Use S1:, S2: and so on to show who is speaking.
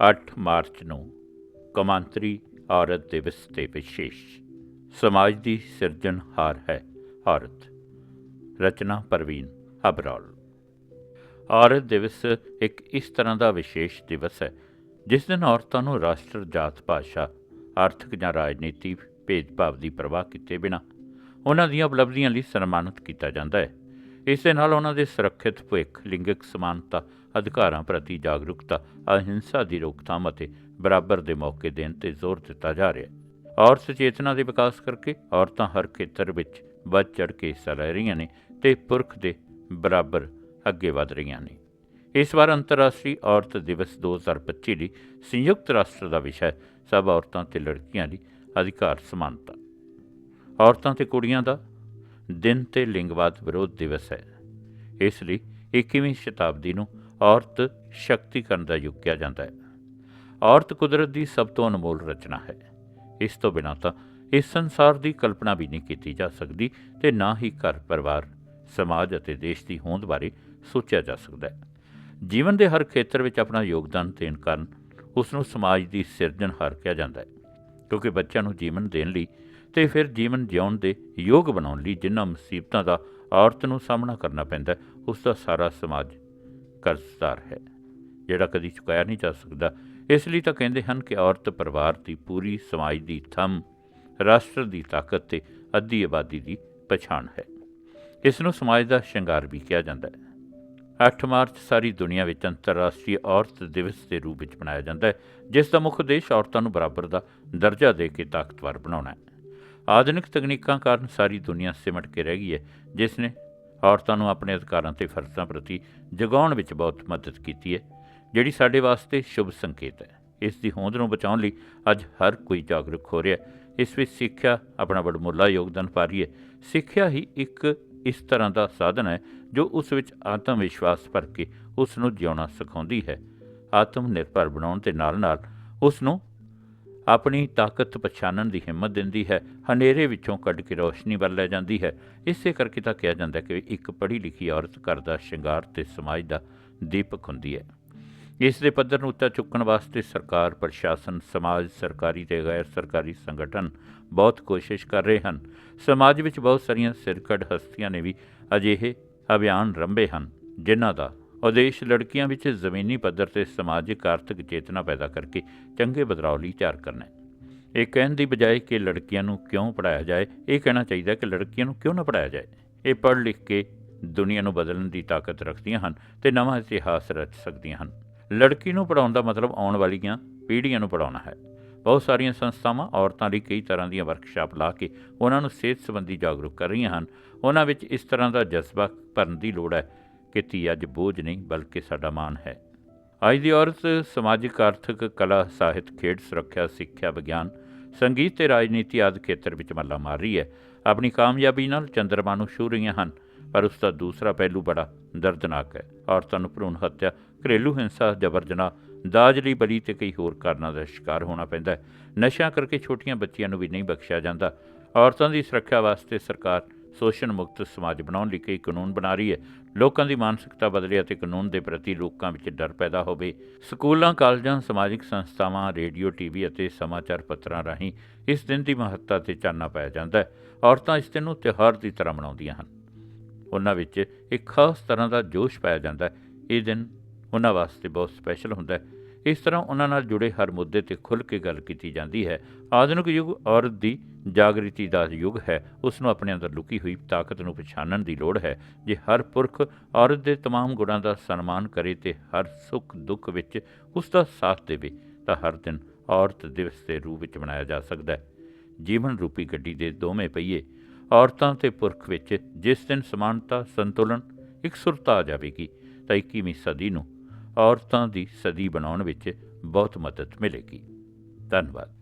S1: 8 March ਨੂੰ ਕੌਮਾਂਤਰੀ ਔਰਤ ਦਿਵਸ ਤੇ ਵਿਸ਼ੇਸ਼ ਸਮਾਜ ਦੀ ਸਿਰਜਣਹਾਰ ਹੈ ਔਰਤ। ਰਚਨਾ ਪ੍ਰਵੀਨ ਅਬਰੋਲ ਔਰਤ ਦਿਵਸ ਇੱਕ ਇਸ ਤਰ੍ਹਾਂ ਦਾ ਵਿਸ਼ੇਸ਼ ਦਿਵਸ ਹੈ, ਜਿਸ ਦਿਨ ਔਰਤਾਂ ਨੂੰ ਰਾਸ਼ਟਰ, ਜਾਤ, ਭਾਸ਼ਾ, ਆਰਥਿਕ ਜਾਂ ਰਾਜਨੀਤੀ ਭੇਦਭਾਵ ਦੀ ਪਰਵਾਹ ਕੀਤੇ ਬਿਨਾਂ ਉਹਨਾਂ ਦੀਆਂ ਉਪਲਬਧੀਆਂ ਲਈ ਸਨਮਾਨਿਤ ਕੀਤਾ ਜਾਂਦਾ ਹੈ। ਇਸ ਦੇ ਨਾਲ ਉਹਨਾਂ ਦੇ ਸੁਰੱਖਿਅਤ ਭਵਿੱਖ, ਲਿੰਗਕ ਸਮਾਨਤਾ, ਅਧਿਕਾਰਾਂ ਪ੍ਰਤੀ ਜਾਗਰੂਕਤਾ, ਅਹਿੰਸਾ ਦੀ ਰੋਕਥਾਮ ਅਤੇ ਬਰਾਬਰ ਦੇ ਮੌਕੇ ਦੇਣ ਤੇ ਜ਼ੋਰ ਦਿੱਤਾ ਜਾ ਰਿਹਾ ਹੈ। ਔਰਤ ਚੇਤਨਾ ਦੇ ਵਿਕਾਸ ਕਰਕੇ ਔਰਤਾਂ ਹਰ ਖੇਤਰ ਵਿੱਚ ਵੱਧ ਚੜ੍ਹ ਕੇ ਹਿੱਸਾ ਲੈ ਰਹੀਆਂ ਨੇ ਤੇ ਪੁਰਖ ਦੇ ਬਰਾਬਰ ਅੱਗੇ ਵਧ ਰਹੀਆਂ ਨੇ। ਇਸ ਵਾਰ ਅੰਤਰਰਾਸ਼ਟਰੀ ਔਰਤ ਦਿਵਸ 2025 ਲਈ ਸੰਯੁਕਤ ਰਾਸ਼ਟਰ ਦਾ ਵਿਸ਼ਾ ਹੈ। ਸਭ ਔਰਤਾਂ ਤੇ ਲੜਕੀਆਂ ਲਈ ਅਧਿਕਾਰ ਸਮਾਨਤਾ। ਔਰਤਾਂ ਤੇ ਕੁੜੀਆਂ ਦਾ ਦਿਨ ਤੇ ਲਿੰਗਵਾਦ ਵਿਰੋਧ ਦਿਵਸ ਹੈ। ਇਸ ਲਈ 21ਵੀਂ ਸ਼ਤਾਬਦੀ ਨੂੰ ਔਰਤ ਸ਼ਕਤੀਕਰਨ ਦਾ ਯੁੱਗ ਕਿਹਾ ਜਾਂਦਾ ਹੈ। ਔਰਤ ਕੁਦਰਤ ਦੀ ਸਭ ਤੋਂ ਅਨਮੋਲ ਰਚਨਾ ਹੈ। ਇਸ ਤੋਂ ਬਿਨਾਂ ਤਾਂ ਇਸ ਸੰਸਾਰ ਦੀ ਕਲਪਨਾ ਵੀ ਨਹੀਂ ਕੀਤੀ ਜਾ ਸਕਦੀ ਤੇ ਨਾ ਹੀ ਘਰ, ਪਰਿਵਾਰ, ਸਮਾਜ ਅਤੇ ਦੇਸ਼ ਦੀ ਹੋਂਦ ਬਾਰੇ ਸੋਚਿਆ ਜਾ ਸਕਦਾ ਹੈ। ਜੀਵਨ ਦੇ ਹਰ ਖੇਤਰ ਵਿੱਚ ਆਪਣਾ ਯੋਗਦਾਨ ਦੇਣ ਕਾਰਨ ਉਸ ਨੂੰ ਸਮਾਜ ਦੀ ਸਿਰਜਣਹਾਰ ਕਿਹਾ ਜਾਂਦਾ ਹੈ, ਕਿਉਂਕਿ ਬੱਚਿਆਂ ਨੂੰ ਜੀਵਨ ਦੇਣ ਲਈ ਤੇ ਫਿਰ ਜੀਵਨ ਜਿਉਣ ਦੇ ਯੋਗ ਬਣਾਉਣ ਲਈ ਜਿਨ੍ਹਾਂ ਮੁਸੀਬਤਾਂ ਦਾ ਔਰਤ ਨੂੰ ਸਾਹਮਣਾ ਕਰਨਾ ਪੈਂਦਾ ਹੈ, ਉਸ ਦਾ ਸਾਰਾ ਸਮਾਜ ਕਰਜ਼ਦਾਰ ਹੈ ਜਿਹੜਾ ਕਦੀ ਚੁਕਾਇਆ ਨਹੀਂ ਜਾ ਸਕਦਾ। ਇਸ ਲਈ ਤਾਂ ਕਹਿੰਦੇ ਹਨ ਕਿ ਔਰਤ ਪਰਿਵਾਰ ਦੀ ਪੂਰੀ ਸਮਾਜ ਦੀ ਥੰਮ ਰਾਸ਼ਟਰ ਦੀ ਤਾਕਤ ਤੇ ਅੱਧੀ ਆਬਾਦੀ ਦੀ ਪਛਾਣ ਹੈ। ਇਸ ਨੂੰ ਸਮਾਜ ਦਾ ਸ਼ਿੰਗਾਰ ਵੀ ਕਿਹਾ ਜਾਂਦਾ ਹੈ। 8 ਮਾਰਚ ਸਾਰੀ ਦੁਨੀਆ ਵਿੱਚ ਅੰਤਰਰਾਸ਼ਟਰੀ ਔਰਤ ਦਿਵਸ ਦੇ ਰੂਪ ਵਿੱਚ ਮਨਾਇਆ ਜਾਂਦਾ ਹੈ ਜਿਸ ਦਾ ਮੁੱਖ ਉਦੇਸ਼ ਔਰਤਾਂ ਨੂੰ ਬਰਾਬਰ ਦਾ ਦਰਜਾ ਦੇ ਕੇ ਤਾਕਤਵਰ ਬਣਾਉਣਾ ਹੈ। ਆਧੁਨਿਕ ਤਕਨੀਕਾਂ ਕਾਰਨ ਸਾਰੀ ਦੁਨੀਆ ਸਿਮਟ ਕੇ ਰਹਿ ਗਈ ਹੈ, ਜਿਸ ਨੇ ਔਰਤਾਂ ਨੂੰ ਆਪਣੇ ਅਧਿਕਾਰਾਂ ਤੇ ਫਰਜ਼ਾਂ ਪ੍ਰਤੀ ਜਗਾਉਣ ਵਿੱਚ ਬਹੁਤ ਮਦਦ ਕੀਤੀ ਹੈ, ਜਿਹੜੀ ਸਾਡੇ ਵਾਸਤੇ ਸ਼ੁਭ ਸੰਕੇਤ ਹੈ। ਇਸ ਦੀ ਹੋਂਦ ਨੂੰ ਬਚਾਉਣ ਲਈ ਅੱਜ ਹਰ ਕੋਈ ਜਾਗਰੂਕ ਹੋ ਰਿਹਾ ਹੈ। ਇਸ ਵਿੱਚ ਸਿੱਖਿਆ ਆਪਣਾ ਵਡਮੁੱਲਾ ਯੋਗਦਾਨ ਪਾ ਰਹੀ ਹੈ। ਸਿੱਖਿਆ ਹੀ ਇੱਕ ਇਸ ਤਰ੍ਹਾਂ ਦਾ ਸਾਧਨ ਹੈ, ਜੋ ਉਸ ਵਿੱਚ ਆਤਮ ਵਿਸ਼ਵਾਸ ਭਰ ਕੇ ਉਸ ਨੂੰ ਜਿਉਣਾ ਸਿਖਾਉਂਦੀ ਹੈ। ਆਤਮ ਨਿਰਭਰ ਬਣਾਉਣ ਦੇ ਨਾਲ ਨਾਲ ਉਸ ਨੂੰ ਆਪਣੀ ਤਾਕਤ ਪਛਾਣਨ ਦੀ ਹਿੰਮਤ ਦਿੰਦੀ ਹੈ। ਹਨੇਰੇ ਵਿੱਚੋਂ ਕੱਢ ਕੇ ਰੋਸ਼ਨੀ ਵੱਲ ਲੈ ਜਾਂਦੀ ਹੈ। ਇਸੇ ਕਰਕੇ ਤਾਂ ਕਿਹਾ ਜਾਂਦਾ ਹੈ ਕਿ ਇੱਕ ਪੜ੍ਹੀ ਲਿਖੀ ਔਰਤ ਘਰ ਦਾ ਸ਼ਿੰਗਾਰ ਤੇ ਸਮਾਜ ਦਾ ਦੀਪਕ ਹੁੰਦੀ ਹੈ। ਇਸ ਦੇ ਪੱਧਰ ਨੂੰ ਉੱਚਾ ਚੁੱਕਣ ਵਾਸਤੇ ਸਰਕਾਰ, ਪ੍ਰਸ਼ਾਸਨ, ਸਮਾਜ, ਸਰਕਾਰੀ ਤੇ ਗੈਰ ਸਰਕਾਰੀ ਸੰਗਠਨ ਬਹੁਤ ਕੋਸ਼ਿਸ਼ ਕਰ ਰਹੇ ਹਨ। ਸਮਾਜ ਵਿੱਚ ਬਹੁਤ ਸਾਰੀਆਂ ਸਿਰਕੜ ਹਸਤੀਆਂ ਨੇ ਵੀ ਅਜਿਹੇ ਅਭਿਆਨ ਰੰਭੇ ਹਨ, ਜਿਨ੍ਹਾਂ ਦਾ ਉਦੇਸ਼ ਲੜਕੀਆਂ ਵਿੱਚ ਜ਼ਮੀਨੀ ਪੱਧਰ ਤੇ ਸਮਾਜਿਕ ਆਰਥਿਕ ਚੇਤਨਾ ਪੈਦਾ ਕਰਕੇ ਚੰਗੇ ਬਦਲਾਅ ਲਈ ਤਿਆਰ ਕਰਨਾ ਹੈ। ਇਹ ਕਹਿਣ ਦੀ ਬਜਾਏ ਕਿ ਲੜਕੀਆਂ ਨੂੰ ਕਿਉਂ ਪੜਾਇਆ ਜਾਏ, ਇਹ ਕਹਿਣਾ ਚਾਹੀਦਾ ਕਿ ਲੜਕੀਆਂ ਨੂੰ ਕਿਉਂ ਨਾ ਪੜਾਇਆ ਜਾਏ। ਇਹ ਪੜ੍ਹ ਲਿਖ ਕੇ ਦੁਨੀਆ ਨੂੰ ਬਦਲਣ ਦੀ ਤਾਕਤ ਰੱਖਦੀਆਂ ਹਨ ਤੇ ਨਵਾਂ ਇਤਿਹਾਸ ਰਚ ਸਕਦੀਆਂ ਹਨ। ਲੜਕੀ ਨੂੰ ਪੜਾਉਣ ਦਾ ਮਤਲਬ ਆਉਣ ਵਾਲੀਆਂ ਪੀੜ੍ਹੀਆਂ ਨੂੰ ਪੜਾਉਣਾ ਹੈ। ਬਹੁਤ ਸਾਰੀਆਂ ਸੰਸਥਾਵਾਂ ਔਰਤਾਂ ਲਈ ਕਈ ਤਰ੍ਹਾਂ ਦੀਆਂ ਵਰਕਸ਼ਾਪ ਲਾ ਕੇ ਉਹਨਾਂ ਨੂੰ ਸਿਹਤ ਸੰਬੰਧੀ ਜਾਗਰੂਕ ਕਰ ਰਹੀਆਂ ਹਨ। ਉਹਨਾਂ ਵਿੱਚ ਇਸ ਤਰ੍ਹਾਂ ਦਾ ਜਜ਼ਬਾ ਭਰਨ ਦੀ ਲੋੜ ਹੈ ਕਿ ਧੀ ਅੱਜ ਬੋਝ ਨਹੀਂ, ਬਲਕਿ ਸਾਡਾ ਮਾਣ ਹੈ। ਅੱਜ ਦੀ ਔਰਤ ਸਮਾਜਿਕ, ਆਰਥਿਕ, ਕਲਾ ਸਾਹਿਤ, ਖੇਡ, ਸੁਰੱਖਿਆ, ਸਿੱਖਿਆ, ਵਿਗਿਆਨ, ਸੰਗੀਤ ਤੇ ਰਾਜਨੀਤੀ ਆਦਿ ਖੇਤਰ ਵਿੱਚ ਮੱਲਾ ਮਾਰ ਰਹੀ ਹੈ। ਆਪਣੀ ਕਾਮਯਾਬੀ ਨਾਲ ਚੰਦਰਮਾ ਨੂੰ ਛੂ ਰਹੀਆਂ ਹਨ, ਪਰ ਉਸ ਦਾ ਦੂਸਰਾ ਪਹਿਲੂ ਬੜਾ ਦਰਦਨਾਕ ਹੈ। ਔਰਤਾਂ ਨੂੰ ਭਰੂਣ ਹੱਤਿਆ, ਘਰੇਲੂ ਹਿੰਸਾ ਜਬਰ ਜਨਾਹ ਦਾਜ ਲਈ ਬਲੀ ਤੇ ਕਈ ਹੋਰ ਕਾਰਨਾਂ ਦਾ ਸ਼ਿਕਾਰ ਹੋਣਾ ਪੈਂਦਾ ਹੈ। ਨਸ਼ਾ ਕਰਕੇ ਛੋਟੀਆਂ ਬੱਚੀਆਂ ਨੂੰ ਵੀ ਨਹੀਂ ਬਖਸ਼ਿਆ ਜਾਂਦਾ। ਔਰਤਾਂ ਦੀ ਸੁਰੱਖਿਆ ਵਾਸਤੇ ਸਰਕਾਰ ਸ਼ੋਸ਼ਣ ਮੁਕਤ ਸਮਾਜ ਬਣਾਉਣ ਲਈ ਕਈ ਕਾਨੂੰਨ ਬਣਾ ਰਹੀ ਹੈ। ਲੋਕਾਂ ਦੀ ਮਾਨਸਿਕਤਾ ਬਦਲੇ ਅਤੇ ਕਾਨੂੰਨ ਦੇ ਪ੍ਰਤੀ ਲੋਕਾਂ ਵਿੱਚ ਡਰ ਪੈਦਾ ਹੋਵੇ। ਸਕੂਲਾਂ, ਕਾਲਜਾਂ, ਸਮਾਜਿਕ ਸੰਸਥਾਵਾਂ, ਰੇਡੀਓ, ਟੀਵੀ ਅਤੇ ਸਮਾਚਾਰ ਪੱਤਰਾਂ ਰਾਹੀਂ ਇਸ ਦਿਨ ਦੀ ਮਹੱਤਤਾ ਤੇ ਚਾਨਣਾ ਪਾਇਆ ਜਾਂਦਾ ਹੈ। ਔਰਤਾਂ ਇਸ ਦਿਨ ਨੂੰ ਤਿਉਹਾਰ ਦੀ ਤਰ੍ਹਾਂ ਮਨਾਉਂਦੀਆਂ ਹਨ। ਉਹਨਾਂ ਵਿੱਚ ਇੱਕ ਖਾਸ ਤਰ੍ਹਾਂ ਦਾ ਜੋਸ਼ ਪਾਇਆ ਜਾਂਦਾ ਹੈ। ਇਹ ਦਿਨ ਉਹਨਾਂ ਵਾਸਤੇ ਬਹੁਤ ਸਪੈਸ਼ਲ ਹੁੰਦਾ ਹੈ। ਇਸ ਤਰ੍ਹਾਂ ਉਹਨਾਂ ਨਾਲ ਜੁੜੇ ਹਰ ਮੁੱਦੇ ਤੇ ਖੁੱਲ੍ਹ ਕੇ ਗੱਲ ਕੀਤੀ ਜਾਂਦੀ ਹੈ। ਆਧੁਨਿਕ ਯੁੱਗ ਔਰਤ ਦੀ ਜਾਗਰਿਤੀ ਦਾ ਯੁੱਗ ਹੈ ਉਸ ਨੂੰ ਆਪਣੇ ਅੰਦਰ ਲੁਕੀ ਹੋਈ ਤਾਕਤ ਨੂੰ ਪਛਾਣਨ ਦੀ ਲੋੜ ਹੈ ਜੇ ਹਰ ਪੁਰਖ ਔਰਤ ਦੇ तमाम ਗੁਣਾਂ ਦਾ ਸਨਮਾਨ ਕਰੇ ਤੇ ਹਰ ਸੁੱਖ ਦੁੱਖ ਵਿੱਚ ਉਸ ਦਾ ਸਾਥ ਦੇਵੇ ਤਾਂ ਹਰ ਦਿਨ ਔਰਤ ਦਿਵਸ ਦੇ ਰੂਪ ਵਿੱਚ ਮਨਾਇਆ ਜਾ ਸਕਦਾ ਹੈ ਜੀਵਨ ਰੂਪੀ ਗੱਡੀ ਦੇ ਦੋਵੇਂ ਪਹੀਏ ਔਰਤਾਂ ਤੇ ਪੁਰਖ ਵਿੱਚ ਜਿਸ ਦਿਨ ਸਮਾਨਤਾ ਸੰਤੁਲਨ ਇਕਸੁਰਤਾ ਆ ਜਾਵੇਗੀ ਤਾਂ 21ਵੀਂ ਸਦੀ ਨੂੰ ਔਰਤਾਂ ਦੀ ਸਦੀ ਬਣਾਉਣ ਵਿੱਚ ਬਹੁਤ ਮਦਦ ਮਿਲੇਗੀ ਧੰਨਵਾਦ